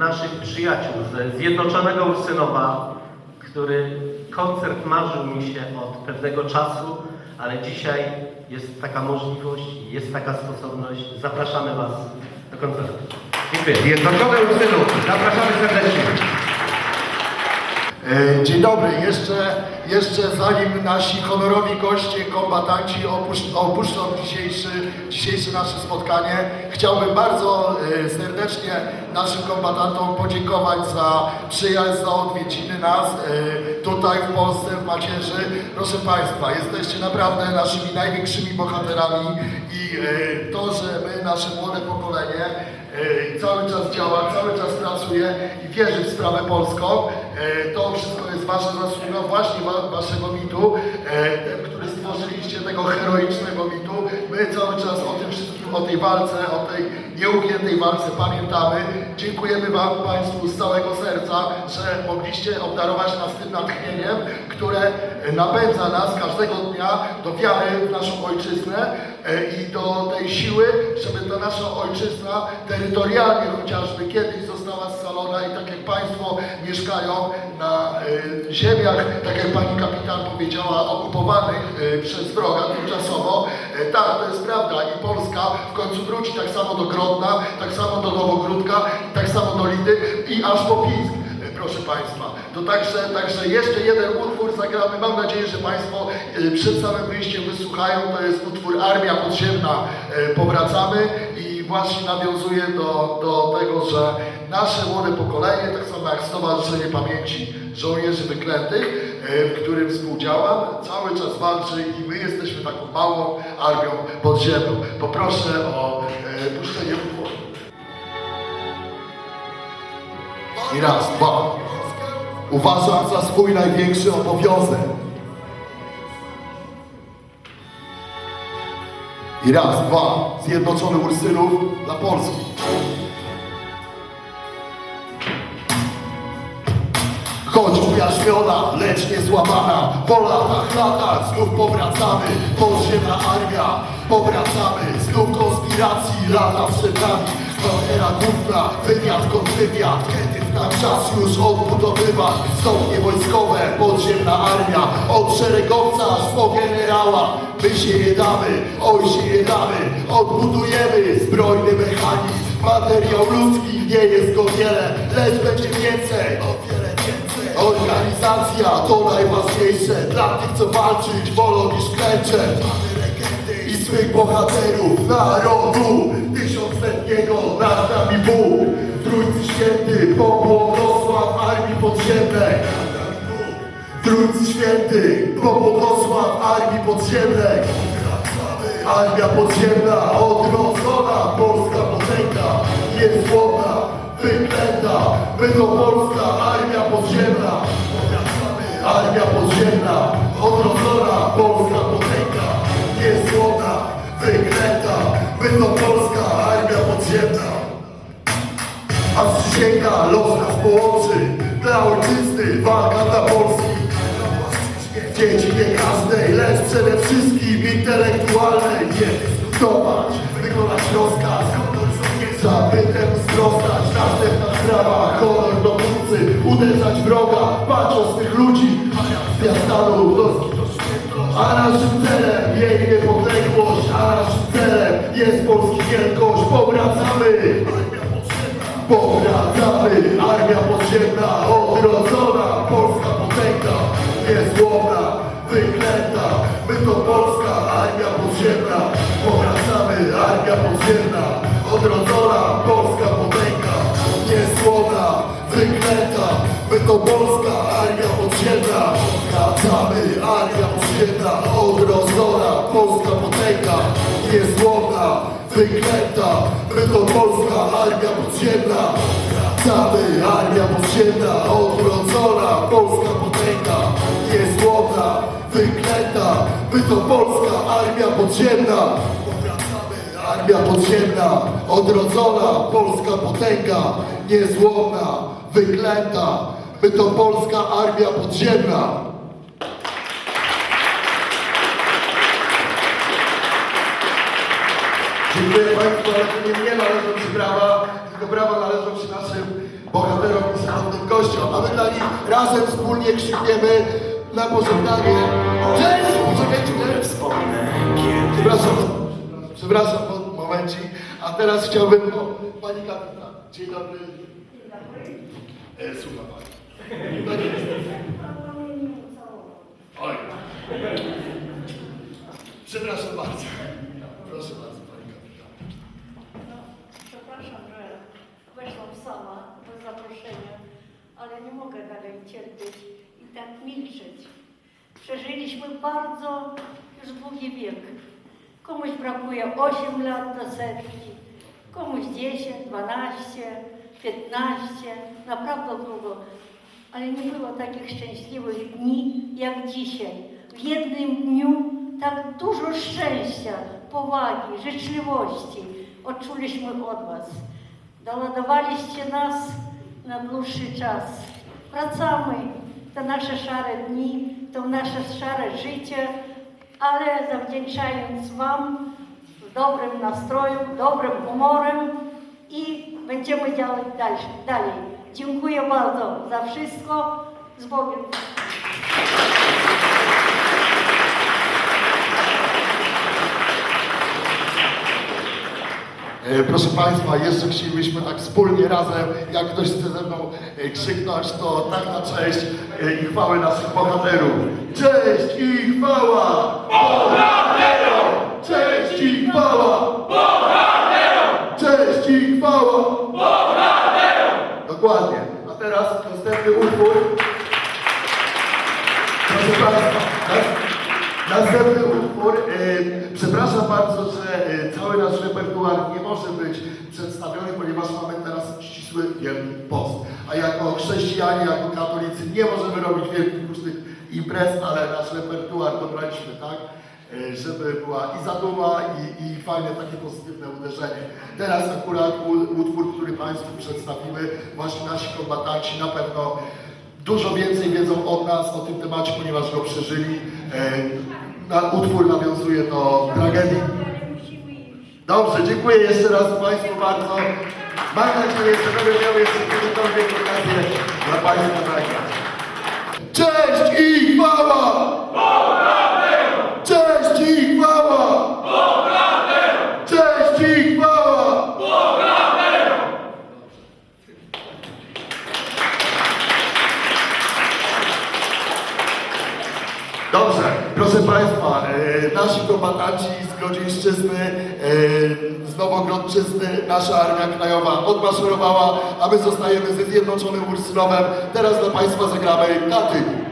naszych przyjaciół ze Zjednoczonego Ursynowa, który koncert marzył mi się od pewnego czasu, ale dzisiaj jest taka możliwość, jest taka sposobność. Zapraszamy Was do koncertu. Dziękuję. Zjednoczone Ursynów, zapraszamy serdecznie. E, Dzień dobry. Jeszcze, jeszcze zanim nasi honorowi goście, kombatanci opusz- opuszczą dzisiejszy, dzisiejsze nasze spotkanie, chciałbym bardzo e, serdecznie naszym kombatantom podziękować za przyjazd, za odwiedziny nas e, tutaj w Polsce, w Macierzy. Proszę Państwa, jesteście naprawdę naszymi największymi bohaterami i e, to, że my, nasze młode pokolenie, e, cały czas działa, cały czas pracuje i wierzy w sprawę polską. To wszystko jest Wasza zasługa, właśnie wa Waszego mitu, który stworzyliście, tego heroicznego mitu. My cały czas o tym wszystkim, o tej walce, o tej nieugiętej walce pamiętamy. Dziękujemy Wam Państwu z całego serca, że mogliście obdarować nas tym natchnieniem, które napędza nas każdego dnia do wiary w naszą ojczyznę e, i do tej siły, żeby ta nasza ojczyzna terytorialnie chociażby kiedyś została scalona i tak jak Państwo mieszkają na e, ziemiach, tak jak Pani kapitan powiedziała, okupowanych e, przez wroga tymczasowo, e, tak, to jest prawda i Polska w końcu wróci tak samo do Grodna, tak samo do Nowogródka, tak samo do Lidy i aż po Pińsk. E, Proszę Państwa, to także, także jeszcze jeden utwór zagramy. Mam nadzieję, że Państwo przed samym wyjściem wysłuchają. To jest utwór Armia Podziemna. Powracamy i właśnie nawiązuje do, do tego, że nasze młode pokolenie, tak samo jak Stowarzyszenie Pamięci Żołnierzy Wyklętych, e, w którym współdziałam, cały czas walczy i my jesteśmy taką małą armią podziemną. Poproszę o e, puszczenie utworu. I raz, dwa. Uważam za swój największy obowiązek. I raz, dwa. Zjednoczony Ursynów dla Polski. Choć ujarzmiona, lecz nie złamana Po latach, latach znów powracamy. Podziemna armia, powracamy. Znów konspiracji, lata przed nami. Kwatera główna, wywiad, kontrwywiad. Kiedy nam czas już odbudowywać Stopnie wojskowe, podziemna armia. Od szeregowca po generała. My się nie damy, oj się nie damy. Odbudujemy zbrojny mechanizm. Materiał ludzki, nie jest go wiele Lecz będzie więcej, o wiele Organizacja to najważniejsze. Dla tych co walczyć wolą niż legendy i swych bohaterów narodu Tysiącletniego nad nami Bóg. Trójcy Święty, pobłogosław Armii Podziemnej. Trójcy Święty, pobłogosław Armii Podziemnej. Armia podziemna, odrodzona, polska potęga. Jest słowna, wyklęta, polska armia podziemna. Armia podziemna, odrodzona, polska potęga jest słowna, wyklęta, polska armia podziemna. A przysięga los nas połączy, dla ojczyzny walka dla Polski. Dzieci nie każdej, lecz przede wszystkim intelektualnej Nie dyskutować, wykonać rozkaz a naszym celem jej niepodległość, a naszym celem jest Polski wielkość. Powracamy! Powracamy, armia podziemna, odrodzona, polska potęga, niezłomna, wyklęta, my to polska armia podziemna, powracamy, armia podziemna, odrodzona, polska potęga, niezłomna, wyklęta, my to polska armia podziemna, wracamy, armia podziemna, odrodzona, polska potęga, niezłomna, wyklęta, my to polska armia podziemna, armia podziemna, odrodzona, polska potęga, niezłomna, wyklęta, my to polska armia podziemna. Dziękuję Państwu, ale to nie mnie należą się brawa, tylko brawa należą się naszym bohaterom i szanownym gościom, a my dla nich razem wspólnie krzykniemy na pożegnanie. Cześć! Poczekajcie, nie wspomnę. Przepraszam, przepraszam, mo- momencik. A teraz chciałbym, o, pani kapitan, dzień dobry. E, słucha pani. Oj. Przepraszam bardzo. Proszę bardzo, pani kapitan. No, przepraszam, że weszłam sama bez zaproszenia, ale nie mogę dalej cierpieć i tak milczeć. Przeżyliśmy bardzo już długi wiek. Komuś brakuje 8 lat do setki, komuś 10, 12, 15, naprawdę długo. Ale nie było takich szczęśliwych dni jak dzisiaj. W jednym dniu tak dużo szczęścia, powagi, życzliwości odczuliśmy od Was. Doładowaliście nas na dłuższy czas. Wracamy. To nasze szare dni, to nasze szare życie, ale zawdzięczając Wam w dobrym nastroju, dobrym humorem i będziemy działać dalej. dalej. Dziękuję bardzo za wszystko. Z Bogiem. Proszę Państwa, jeszcze chcielibyśmy tak wspólnie razem, jak ktoś chce ze mną e, krzyknąć, to tak na cześć e, i chwałę naszych bohaterów. Cześć i chwała! Bohaterom! Cześć i chwała! Bohaterom! Cześć i chwała! Bohaterom! Dokładnie. A teraz następny utwór. Proszę Państwa, nas- następny utwór. E, przepraszam bardzo, że e, cały nasz repertuar nie może być przedstawiony, ponieważ mamy teraz ścisły Wielki Post. A jako chrześcijanie, jako katolicy nie możemy robić wielkich różnych imprez, ale nasz repertuar dobraliśmy tak, e, żeby była i zaduma, i, i fajne takie pozytywne uderzenie. Teraz akurat utwór, który Państwu przedstawimy, właśnie nasi kombatanci na pewno dużo więcej wiedzą od nas o tym temacie, ponieważ go przeżyli. E, na, utwór nawiązuje do tragedii. Dobrze, dziękuję jeszcze raz Państwu bardzo. Mam nadzieję, że będę miał jeszcze kiedykolwiek okazję dla Państwa zagrać. Cześć i chwała! Cześć i chwała! Cześć i chwała! Dobrze, proszę Państwa, e, nasi kombatanci z Grodzieńszczyzny, e, z Nowogrodzczyzny, nasza Armia Krajowa odmaszerowała, a my zostajemy ze Zjednoczonym Ursynowem. Teraz dla Państwa zagramy Katy.